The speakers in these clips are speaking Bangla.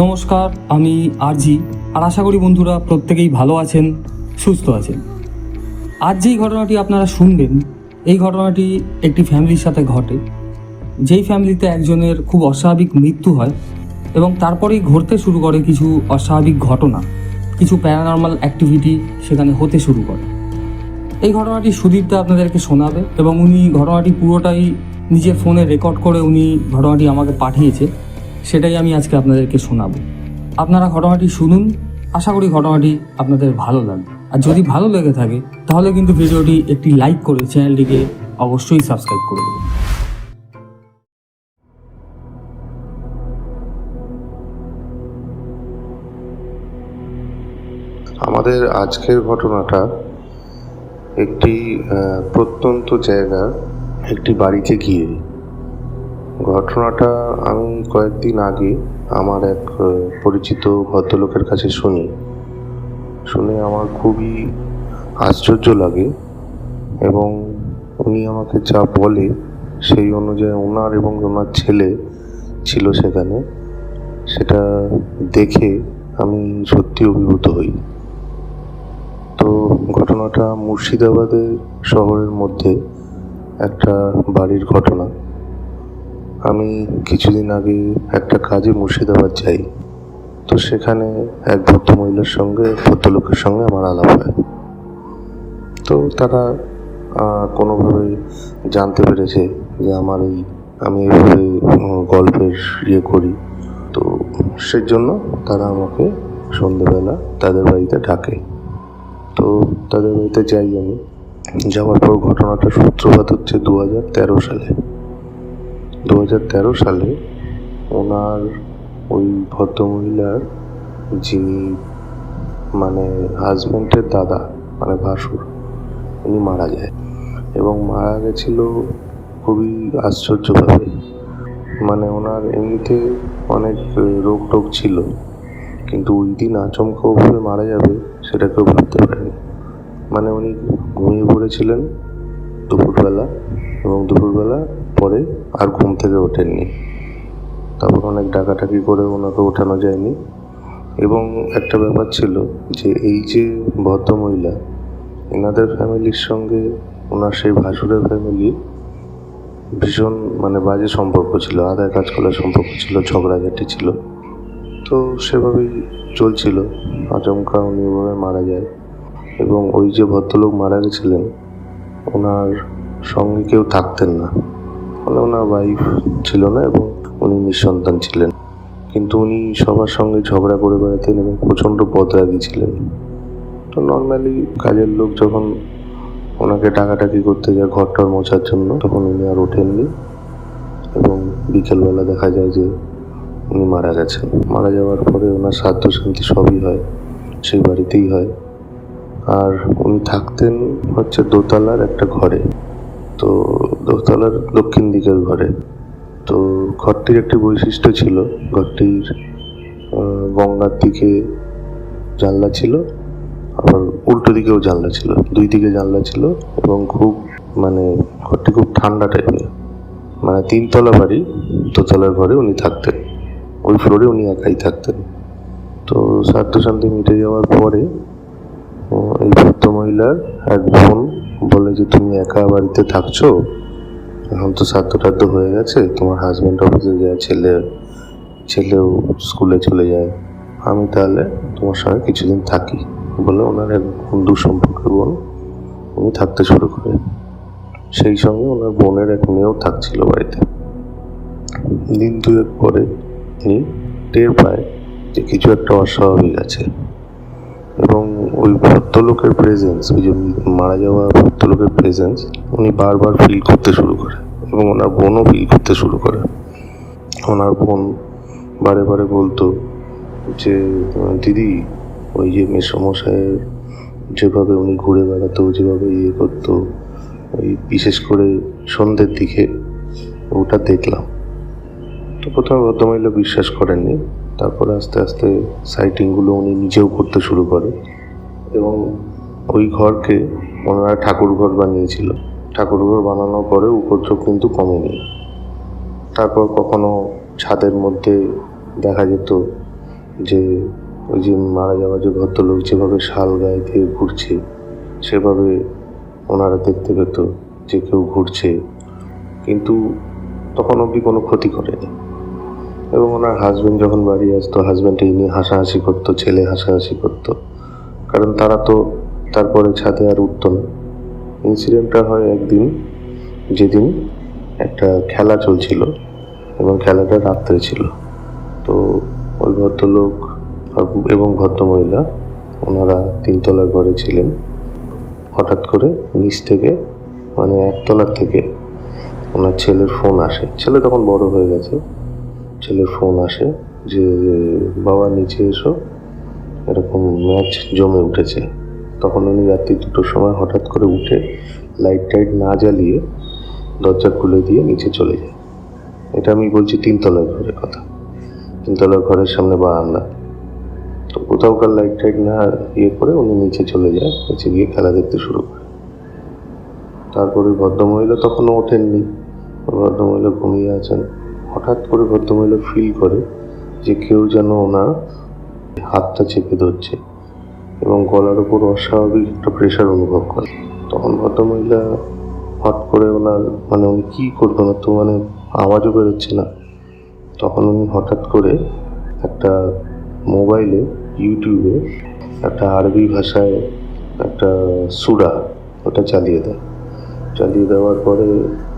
নমস্কার, আমি আরজি। আর আশা করি বন্ধুরা প্রত্যেকেই ভালো আছেন, সুস্থ আছেন। আজ যেই ঘটনাটি আপনারা শুনবেন, এই ঘটনাটি একটি ফ্যামিলির সাথে ঘটে। যেই ফ্যামিলিতে একজনের খুব অস্বাভাবিক মৃত্যু হয় এবং তারপরেই ঘটতে শুরু করে কিছু অস্বাভাবিক ঘটনা, কিছু প্যারানর্মাল অ্যাক্টিভিটি সেখানে হতে শুরু করে। এই ঘটনাটি সুদীপদা আপনাদেরকে শোনাবে এবং উনি ঘটনাটি পুরোটাই নিজের ফোনে রেকর্ড করে উনি ঘটনাটি আমাকে পাঠিয়েছে। সেটাই আমি আজকে আপনাদেরকে শোনাবো। আপনারা ঘটনাটি শুনুন, আশা করি ঘটনাটি আপনাদের ভালো লাগবে। আর যদি ভালো লেগে থাকে, তাহলে কিন্তু ভিডিওটি একটি লাইক করে চ্যানেলটিকে অবশ্যই সাবস্ক্রাইব করে দেবেন। আমাদের আজকের ঘটনাটা একটি প্রত্যন্ত জায়গা, একটি বাড়িতে গিয়ে ঘটনাটা আমি কয়েকদিন আগে আমার এক পরিচিত ভদ্রলোকের কাছে শুনি। শুনে আমার খুবই আশ্চর্য লাগে এবং উনি আমাকে যা বলে সেই অনুযায়ী ওনার এবং ওনার ছেলে ছিল সেখানে। সেটা দেখে আমি সত্যি অভিভূত হই। তো ঘটনাটা মুর্শিদাবাদের শহরের মধ্যে একটা বাড়ির ঘটনা। আমি কিছুদিন আগে একটা কাজে মুর্শিদাবাদ যাই। তো সেখানে এক ভদ্রমহিলার সঙ্গে ভদ্রলোকের সঙ্গে আমার আলাপ হয়। তো তারা কোনোভাবে জানতে পেরেছে যে আমার এই, আমি এইভাবে গল্পের ইয়ে করি। তো সেই জন্য তারা আমাকে সন্ধেবেলা তাদের বাড়িতে ডাকে। তো তাদের বাড়িতে যাই আমি। যাওয়ার পর ঘটনাটা সূত্রপাত হচ্ছে দু হাজার তেরো সালে। দু হাজার তেরো সালে ওনার ওই ভদ্রমহিলার যিনি মানে হাজব্যান্ডের দাদা মানে ভাসুর, উনি মারা যায়। এবং মারা গেছিল খুবই আশ্চর্যভাবে। মানে ওনার এমনিতে অনেক রোগ টোগ ছিল, কিন্তু ওই দিন আচমকাভাবে মারা যাবে সেটা কেউ ভাবতে পারেনি। মানে উনি ঘুমিয়ে পড়েছিলেন দুপুরবেলা এবং দুপুরবেলা পরে আর ঘুম থেকে ওঠেননি। তারপর অনেক ডাকাটাকি করে ওনাকে ওঠানো যায়নি। এবং একটা ব্যাপার ছিল যে এই যে ভদ্রমহিলা, এনাদের ফ্যামিলির সঙ্গে ওনার সেই ভাসুরের ফ্যামিলি ভীষণ মানে বাজে সম্পর্ক ছিল, আদায় কাজ করার সম্পর্ক ছিল, ঝগড়াঝাটি ছিল। তো সেভাবেই চলছিল। আচমকা উনি ওভাবে মারা যায় এবং ওই যে ভদ্রলোক মারা গেছিলেন, ওনার সঙ্গে কেউ থাকতেন না। মানে ওনার ওয়াইফ ছিল না এবং উনি নিঃসন্তান ছিলেন। কিন্তু উনি সবার সঙ্গে ঝগড়া করে বেড়াতেন এবং প্রচণ্ড বদরাগী ছিলেন। তো নর্মালি কাজের লোক যখন ওনাকে টাকাটাকি করতে যায় ঘরটার মোছার জন্য, তখন উনি আর ওঠেননি এবং বিকেলবেলা দেখা যায় যে উনি মারা গেছেন। মারা যাওয়ার পরে ওনার শ্রাদ্ধ শান্তি সবই হয়, সেই বাড়িতেই হয়। আর উনি থাকতেন হচ্ছে দোতলার একটা ঘরে। তো দোতলার দক্ষিণ দিকের ঘরে। তো ঘরটির একটি বৈশিষ্ট্য ছিল, ঘরটির গঙ্গার দিকে জানলা ছিল, আবার উল্টো দিকেও জানলা ছিল। দুই দিকে জানলা ছিল এবং খুব মানে ঘরটি খুব ঠান্ডা টাইপের। মানে তিনতলা বাড়ি, দোতলার ঘরে উনি থাকতেন। ওই ফ্লোরে উনি একাই থাকতেন। তো শ্রাদ্ধ শান্তি মিটে যাওয়ার পরে এই ভদ্র মহিলার এক বোন বলে যে, তুমি একা বাড়িতে থাকছো? এখন তো শ্রাদ্ধ টাদ্ধ হয়ে গেছে, তোমার হাজব্যান্ড অফিসে যায়, ছেলে, ছেলেও স্কুলে চলে যায়। আমি তাহলে তোমার সঙ্গে কিছুদিন থাকি, বলে ওনার এক বন্ধু সম্পর্কে বোন উনি থাকতে শুরু করে। সেই সঙ্গে ওনার বোনের এক মেয়েও থাকছিল বাড়িতে। দিন দুয়েক পরে উনি টের পায় যে কিছু একটা অস্বাভাবিক আছে। এবং ওই ভদ্রলোকের প্রেজেন্স ওই যে মারা যাওয়া ভদ্রলোকের প্রেজেন্স উনি বারবার ফিল করতে শুরু করে এবং ওনার বোনও ফিল করতে শুরু করে। ওনার বোন বারে বারে বলতো যে, দিদি, ওই যে মেসমশাইয়ের যেভাবে উনি ঘুরে বেড়াতো, যেভাবে ইয়ে করতো, ওই বিশেষ করে সন্ধ্যের দিকে, ওটা দেখলাম। তো প্রথমে ভদ্রমহিলা বিশ্বাস করেননি। তারপরে আস্তে আস্তে সাইটিংগুলো উনি নিজেও করতে শুরু করে। এবং ওই ঘরকে ওনারা ঠাকুর ঘর বানিয়েছিল। ঠাকুর ঘর বানানোর পরে উপদ্রব কিন্তু কমেনি। তারপর কখনো ছাদের মধ্যে দেখা যেত যে ওই যে মারা যাওয়া যে ভদ্রলোক যেভাবে শাল গায়ে দিয়ে ঘুরছে, সেভাবে ওনারা দেখতে পেত যে কেউ ঘুরছে। কিন্তু তখন অবধি কোনো ক্ষতি করেনি। এবং ওনার হাজবেন্ড যখন বাড়ি আসতো হাজবেন্ড এই নিয়ে হাসাহাসি করতো, ছেলে হাসাহাসি করতো। কারণ তারা তো তারপরে ছাদে আর উঠতো না। ইনসিডেন্টটা হয় একদিন, যেদিন একটা খেলা চলছিল এবং খেলাটা রাত্রে ছিল। তো ওই ভদ্রলোক এবং ভদ্রমহিলা, ওনারা তিনতলার ঘরে ছিলেন। হঠাৎ করে নিচ থেকে মানে একতলার থেকে, ওনার ছেলের ফোন আসে। ছেলে তখন বড় হয়ে গেছে। ছেলের ফোন আসে যে, বাবা, নিচে এসো। এরকম ম্যাচ জমে উঠেছে। তখন উনি রাত্রি দুটোর সময় হঠাৎ করে উঠে লাইট টাইট না জ্বালিয়ে দরজা খুলে দিয়ে নিচে চলে যায় এটা আমি বলছি তিনতলার ঘরের কথা। তিনতলার ঘরের সামনে বারান্দা। তো কোথাওকার লাইট টাইট না ইয়ে করে উনি নিচে চলে যায়, নিচে গিয়ে খেলা দেখতে শুরু করে। তারপরে ভদ্রমহিলা তখনও ওঠেননি। ভদ্রমহিলা ঘুমিয়ে আছেন। হঠাৎ করে ভদ্রমহিলা ফিল করে যে কেউ যেন ওনার হাতটা চেপে ধরছে এবং গলার উপর অস্বাভাবিক একটা প্রেশার অনুভব করে। তখন ভদ্রমহিলা হট করে ওনার মানে উনি কী করবেন? তো মানে আওয়াজও বেরোচ্ছে না। তখন উনি হঠাৎ করে একটা মোবাইলে ইউটিউবে একটা আরবি ভাষায় একটা সুরা ওটা চালিয়ে দেয় চালিয়ে দেওয়ার পরে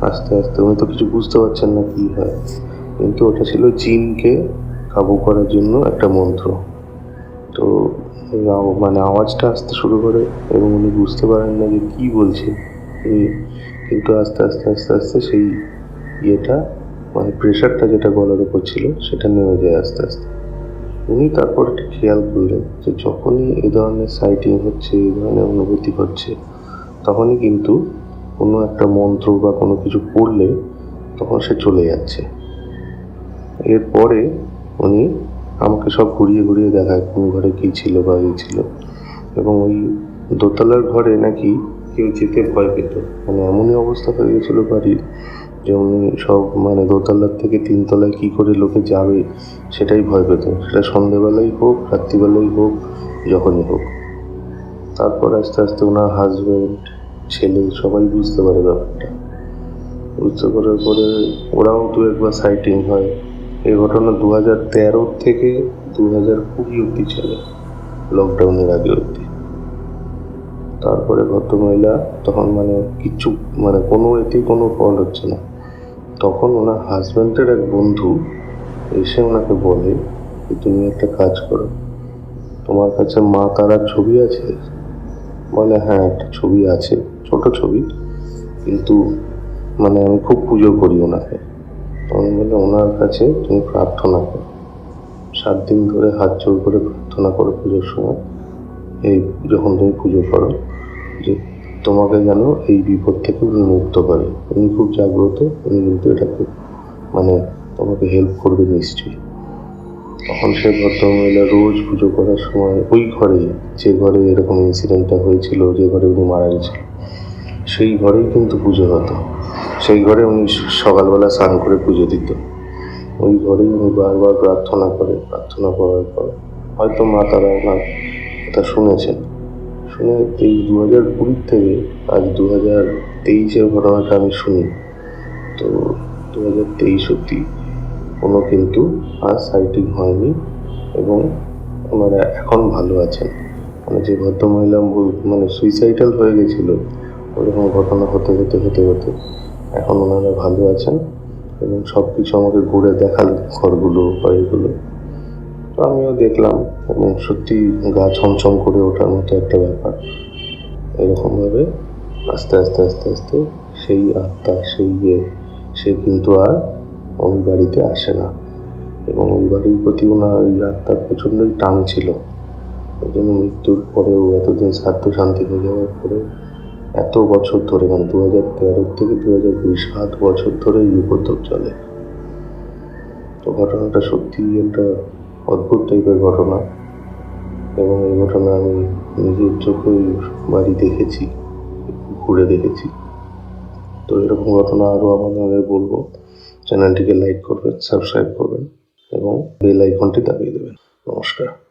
আস্তে আস্তে উনি তো কিছু বুঝতে পারছেন না কী হয়। কিন্তু ওটা ছিল জিনকে কাবু করার জন্য একটা মন্ত্র। তো মানে আওয়াজটা আসতে শুরু করে এবং উনি বুঝতে পারেন না যে কী বলছে। কিন্তু আস্তে আস্তে আস্তে আস্তে সেই ইয়েটা মানে প্রেশারটা যেটা গলার উপর ছিল, সেটা নেমে যায় আস্তে আস্তে। উনি তারপর একটা খেয়াল করলেন যে যখনই এ ধরনের সাইটিং হচ্ছে, এ ধরনের অনুভূতি হচ্ছে তখনই কিন্তু কোনো একটা মন্ত্র বা কোনো কিছু পড়লে তখন সে চলে যাচ্ছে। এরপরে উনি আমাকে সব ঘুরিয়ে ঘুরিয়ে দেখায় কোন ঘরে কী ছিল বা কী ছিল। এবং ওই দোতলার ঘরে নাকি কেউ যেতে ভয় পেত। মানে এমনই অবস্থা হয়ে গেছিল বাড়ির যে উনি সব মানে দোতলার থেকে তিনতলায় কী করে লোকে যাবে সেটাই ভয় পেত। সেটা সন্ধেবেলাই হোক, রাত্রিবেলাই হোক, যখনই হোক। তারপর আস্তে আস্তে ওনার হাজব্যান্ড ছেলে সবাই বুঝতে পারে ব্যাপারটা। বুঝতে পারার পরে ওরাও দু একবার সাইটিং হয়। এই ঘটনা দু হাজার তেরো থেকে দু হাজার কুড়ি অব্দি চলে লকডাউনের আগে অব্দি তারপরে ভদ্রমহিলা তখন মানে কিচ্ছু মানে কোনো এতেই কোনো ফল হচ্ছে না। তখন ওনার হাজব্যান্ডের এক বন্ধু এসে ওনাকে বলে যে, তুমি একটা কাজ করো। তোমার কাছে মা তারার ছবি আছে? বলে হ্যাঁ একটা ছবি আছে, ছোট ছবি। কিন্তু মানে আমি খুব পুজো করি ওনাকে। তখন বলে ওনার কাছে তুমি প্রার্থনা করো। সাত দিন ধরে হাত জোর করে প্রার্থনা করো পুজোর সময়। এই যখন তুমি পুজো করো, যে তোমাকে যেন এই বিপদ থেকে উনি মুক্ত করে। উনি খুব জাগ্রত, উনি কিন্তু এটা খুব মানে তোমাকে হেল্প করবে নিশ্চয়ই। তখন সে ভদ্রমহিলা রোজ পুজো করার সময় ওই ঘরে, যে ঘরে এরকম ইনসিডেন্টটা হয়েছিল, যে ঘরে উনি মারা গেছিল সেই ঘরেই কিন্তু পুজো হতো। সেই ঘরে উনি সকালবেলা স্নান করে পুজো দিত। ওই ঘরেই উনি বারবার প্রার্থনা করে, প্রার্থনা করার পর হয়তো মা তারা ওনার কথা শুনেছেন। শুনে এই দু হাজার কুড়ির থেকে আজ দু হাজার তেইশের ঘটনাটা আমি শুনি। তো দু হাজার তেইশ অব্দি কোনো কিন্তু আর সাইটিং হয়নি এবং ওনারা এখন ভালো আছেন। মানে যে ভদ্রমহিলা মানে সুইসাইডাল হয়ে গেছিল, ওরকম ঘটনা হতে হতে হতে হতে এখন ওনারা ভালো আছেন এবং সব কিছু আমাকে ঘুরে দেখালেন ঘরগুলো বা এগুলো। তো আমিও দেখলাম এবং সত্যি গা ছমছম করে ওঠার মতো একটা ব্যাপার। এরকমভাবে আস্তে আস্তে আস্তে আস্তে সেই আত্মা, সেই ইয়ে সে কিন্তু আর ওই বাড়িতে আসে না। এবং ওই বাড়ির প্রতি ওনার ওই আত্মার প্রচণ্ডই টান ছিল। ওই জন্য মৃত্যুর পরেও এতদিন সাধ্য শান্তি হয়ে যাওয়ার পরে এত বছর ধরে মানে দু হাজার তেরো থেকে দু হাজার কুড়ি সাত বছর ধরে এই উপদ্রব চলে। তো ঘটনাটা সত্যিই একটা অদ্ভুত টাইপের ঘটনা। এবং এই ঘটনা আমি নিজের চোখেই বাড়ি দেখেছি, ঘুরে দেখেছি। তো এরকম ঘটনা আরও আপনাদের বলব। চ্যানেলটিকে লাইক করবেন সাবস্ক্রাইব করবেন এবং বেল আইকনটি দাবিয়ে দেবেন। নমস্কার।